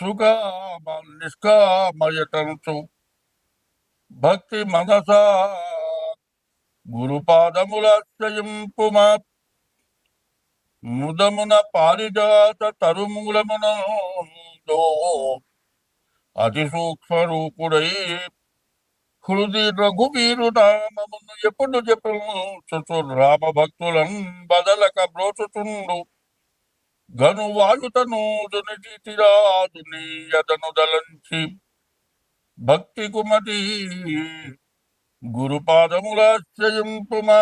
సుకామ నిష్కామయతంతు భక్తి మనసా గురుపాదములాశ్రయింపుమా. ముదమున పారిజాత తరుమూలమున అతి సూక్ష్మ రూపుడై హృది రఘువీరు నామమును ఎప్పుడు చెప్పు. రామ భక్తులను బదలక బ్రోచుతుండు గను వాయుతనూదుని యదను దలంచి భక్తి కుమతి గురుపాదములాశ్రయింపుమా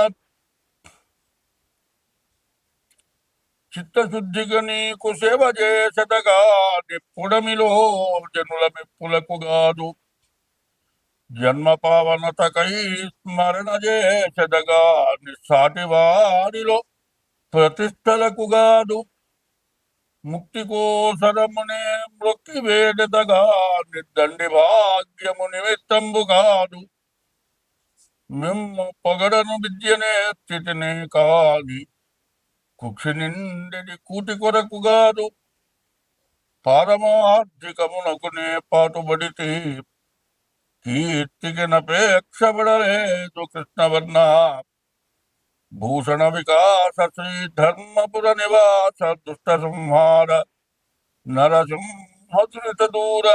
చిత్తశుద్ధిగా నీకు సేవ చేసదగా నిప్పుడమిలో జనుల మెప్పులకు గాదు. జన్మ పావనతకై స్మరణ చేసదగా నిస్సాటి వారిలో ప్రతిష్టలకు గాదు. ముక్తి కోసరమునే మృక్కి వేడతగా నిద్దండి భాగ్యము నిమిత్తంబు కాదు. మిమ్ము పొగడను విద్యనే స్థితినే కాని కుక్షి నిండిని కూటి కొరకు కాదు. పారమార్థికమునకునే పాటుబడితే కీర్తికి నపేక్షపడలేదు కృష్ణవర్ణ. భూషణ వికాస శ్రీ ధర్మపుర నివాస దుష్ట సంహార నరసింహసునిత దూర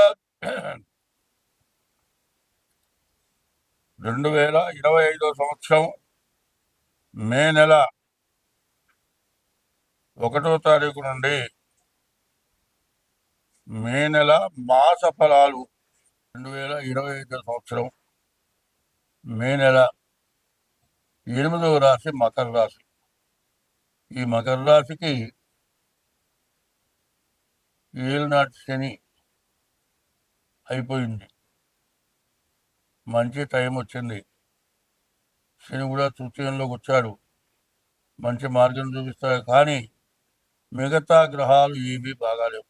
రెండు వేల ఇరవై ఐదో సంవత్సరం మే నెల ఒకటో తారీఖు నుండి మే నెల మాస ఫలాలు రెండు వేల ఇరవై ఐదో సంవత్సరం మే నెల ఎనిమిదవ రాశి మకర రాశి. ఈ మకర రాశికి ఏలునాటి శని అయిపోయింది. మంచి టైం వచ్చింది. శని కూడా తృతీయంలోకి వచ్చాడు. మంచి మార్గం చూపిస్తాడు. కానీ మిగతా గ్రహాలు ఏవి బాగాలేవు.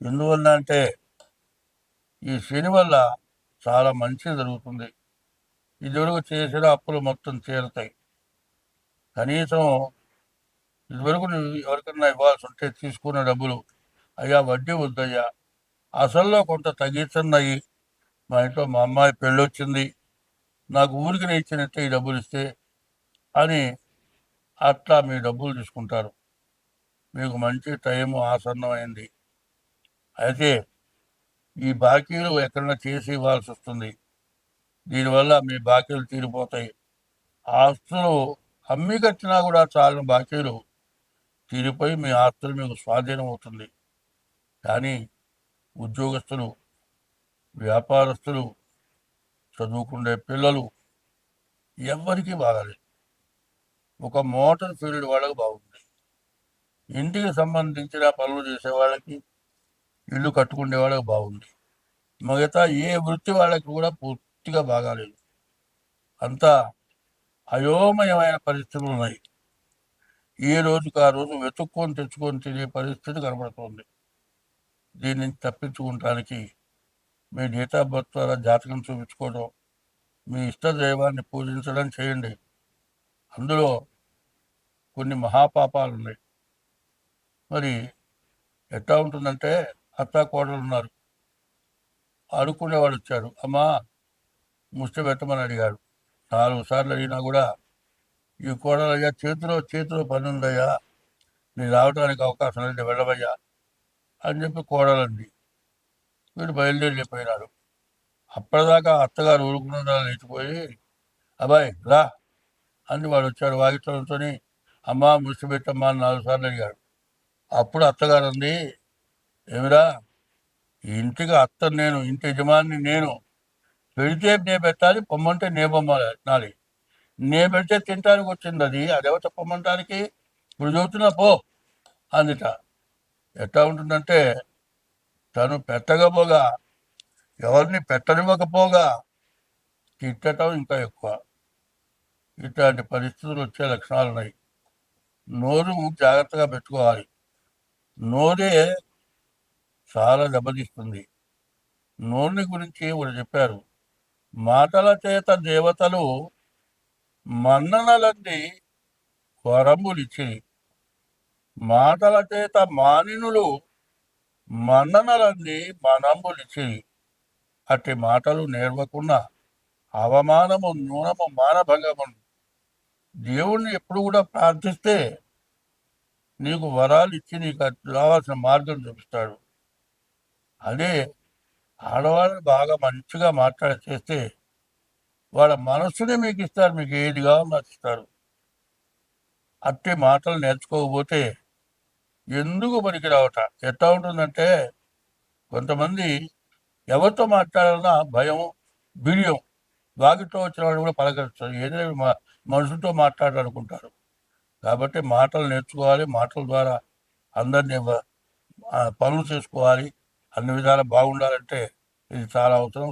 ఎందువల్ల అంటే ఈ శని వల్ల చాలా మంచి జరుగుతుంది. ఇదివరకు చేసిన అప్పులు మొత్తం తీరుతాయి. కనీసం ఇదివరకు నువ్వు ఎవరికన్నా ఇవ్వాల్సి ఉంటే తీసుకున్న డబ్బులు అయ్యా వడ్డీ వద్దయ్యా అసల్లో కొంత తగ్గించన్నాయి మా ఇంట్లో మా అమ్మాయి పెళ్ళి వచ్చింది నాకు ఊరికి ఇచ్చినట్టే ఈ డబ్బులు ఇస్తే అని అట్లా మీ డబ్బులు తీసుకుంటారు. మీకు మంచి టైం ఆసన్నమైంది. అయితే ఈ బాకీలు ఎక్కడన్నా చేసి ఇవ్వాల్సి వస్తుంది దీనివల్ల మీ బాకీలు తీరిపోతాయి. ఆస్తులు అమ్మి కట్టినా కూడా చాలిన బాకీలు తీరిపోయి మీ ఆస్తులు మీకు స్వాధీనం అవుతుంది కానీ ఉద్యోగస్తులు వ్యాపారస్తులు చదువుకునే పిల్లలు ఎవ్వరికీ బాగాలేదు ఒక మోటార్ ఫీల్డ్ వాళ్ళకి బాగుంది. ఇంటికి సంబంధించిన పనులు చేసే వాళ్ళకి ఇల్లు కట్టుకునే వాళ్ళకి బాగుంది. మిగతా ఏ వృత్తి వాళ్ళకి కూడా పూర్తి పూర్తిగా బాగాలేదు. అంతా అయోమయమైన పరిస్థితులు ఉన్నాయి. ఏ రోజుకి ఆ రోజు వెతుక్కొని తెచ్చుకొని తినే పరిస్థితి కనబడుతోంది. దీని నుంచి తప్పించుకుంటానికి మీ డేట్ ఆఫ్ బర్త్ ద్వారా జాతకం చూపించుకోవడం మీ ఇష్ట దైవాన్ని పూజించడం చేయండి. అందులో కొన్ని మహాపాపాలు ఉన్నాయి. మరి ఎట్లా ఉంటుందంటే అత్త కోడలు ఉన్నారు. ఆడుకునేవాడు వచ్చాడు అమ్మా ముష్టి పెట్టమని అడిగాడు. నాలుగు సార్లు అడిగినా కూడా ఈ కోడలు అయ్యా చేతిలో చేతిలో పని ఉందయ్యా నేను రావడానికి అవకాశం లేదు వెళ్ళవయ్యా అని చెప్పి కోడలండి వీడు బయలుదేరి చెప్పినాడు. అప్పటిదాకా అత్తగారు ఊరుకున్న లేచిపోయి అబ్బాయి రా అని వాడు వచ్చాడు వాగితో అమ్మా ముష్టి పెట్టమ్మా అని నాలుగు సార్లు అడిగాడు. అప్పుడు అత్తగారు అంది ఏమిరా ఇంటికి అత్త నేను ఇంటి యజమాని నేను పెడితే నే పెట్టాలి పొమ్మంటే నే పొమ్మాలి నే పెడితే తినటానికి వచ్చింది అది అదేవత పొమ్మంటానికి ఇప్పుడు చదువుతున్నా పో అందుట. ఎట్లా ఉంటుందంటే తను పెట్టకపోగా ఎవరిని పెట్టనివ్వకపోగా తిట్టడం ఇంకా ఎక్కువ. ఇట్లాంటి పరిస్థితులు వచ్చే లక్షణాలు ఉన్నాయి నోరు జాగ్రత్తగా పెట్టుకోవాలి. నోరే చాలా దెబ్బతీస్తుంది. నోరుని గురించి వాళ్ళు చెప్పారు. మాటల చేత దేవతలు మన్ననలన్నీ వరములిచ్చి మాటల చేత మానినులు మన్ననలన్నీ మనంబులిచ్చి అట్టి మాటలు నేర్వకుండా అవమానము నూనము మానభంగము దేవుణ్ణి ఎప్పుడు కూడా ప్రార్థిస్తే నీకు వరాలు ఇచ్చి నీకు రావాల్సిన మార్గం చూపిస్తాడు. అదే ఆడవాళ్ళని బాగా మంచిగా మాట్లాడి చేస్తే వాళ్ళ మనస్సునే మీకు ఇస్తారు మీకు ఏది కావాలో అది ఇస్తారు. అట్టి మాటలు నేర్చుకోకపోతే ఎందుకు పనికి రావట? ఎట్లా ఉంటుందంటే కొంతమంది ఎవరితో మాట్లాడాలన్నా భయం బిడియం. వాకిట్లో వచ్చిన వాళ్ళు కూడా పలకరిస్తారు. ఏదైనా మా మనుషులతో మాట్లాడాలనుకుంటారు. కాబట్టి మాటలు నేర్చుకోవాలి మాటల ద్వారా అందరినీ పనులు చేసుకోవాలి. అన్ని విధాలు బాగుండాలంటే ఇది చాలా అవసరం